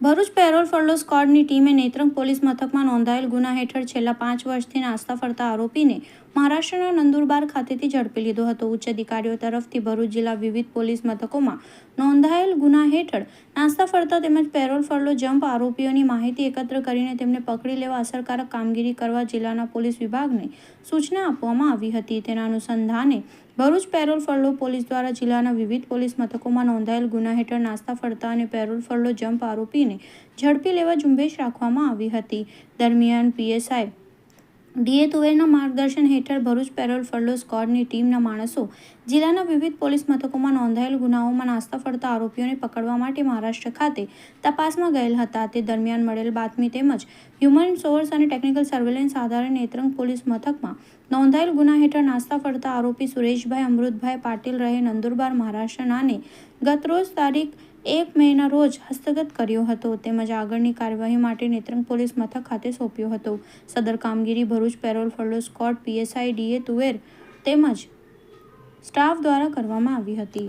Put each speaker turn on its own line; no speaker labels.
Bharuch parole furlough સ્કોડની ટીમે Netrang police મથકમાં નોંધાયેલ ગુના હેઠળ છેલ્લા પાંચ વર્ષથી નાસ્તા ફરતા આરોપીને મહારાષ્ટ્રના નંદુરબાર ખાતેથી ઝડપી લીધો હતો. ઉચ્ચ અધિકારીઓ તરફથી ભરૂચ જિલ્લા વિવિધ પોલીસ મથકોમાં નોંધાયેલ ગુના હેઠળ નાસ્તા ફરતા તેમજ પેરોલ ફરલો જમ્પ આરોપીઓની માહિતી એકત્ર કરીને તેમને પકડી લેવા અસરકારક કામગીરી કરવા જિલ્લાના પોલીસ વિભાગને સૂચના આપવામાં આવી હતી. તેના અનુસંધાને ભરૂચ પેરોલ ફરલો પોલીસ દ્વારા જિલ્લાના વિવિધ પોલીસ મથકોમાં નોંધાયેલ ગુના હેઠળ નાસ્તા ફરતા અને પેરોલ ફરલો જમ્પ આરોપીને ઝડપી લેવા ઝુંબેશ રાખવામાં આવી હતી. દરમિયાન પીએસઆઈ ડીએ તુવેરના માર્ગદર્શન હેઠળ ભરૂચ પેરોલ ફરલો સ્ક્વોડની ટીમના માણસો જિલ્લાના વિવિધ પોલીસ મથકોમાં નોંધાયેલ ગુનાઓમાં નાસ્તા ફરતા આરોપીઓને પકડવા માટે મહારાષ્ટ્ર ખાતે તપાસમાં ગયેલ હતા. તે દરમિયાન મળેલ બાતમી તેમજ હ્યુમન સોર્સ અને ટેકનિકલ સર્વેલન્સ આધારે નેત્રંગ પોલીસ મથકમાં નોંધાયેલ ગુના હેઠળ નાસ્તા ફરતા આરોપી સુરેશભાઈ, અમૃતભાઈ પાટીલ રહે નંદુરબાર મહારાષ્ટ્રનાને ગતરોજ તારીખ એક મેના રોજ હસ્તગત કર્યો હતો. તેમજ આગળની કાર્યવાહી માટે નેત્રંગ પોલીસ મથક ખાતે સોંપ્યો હતો. સદર કામગીરી, Bharuch parole furlough squad, PSI, D A Tuver તેમજ સ્ટાફ દ્વારા કરવામાં આવી હતી.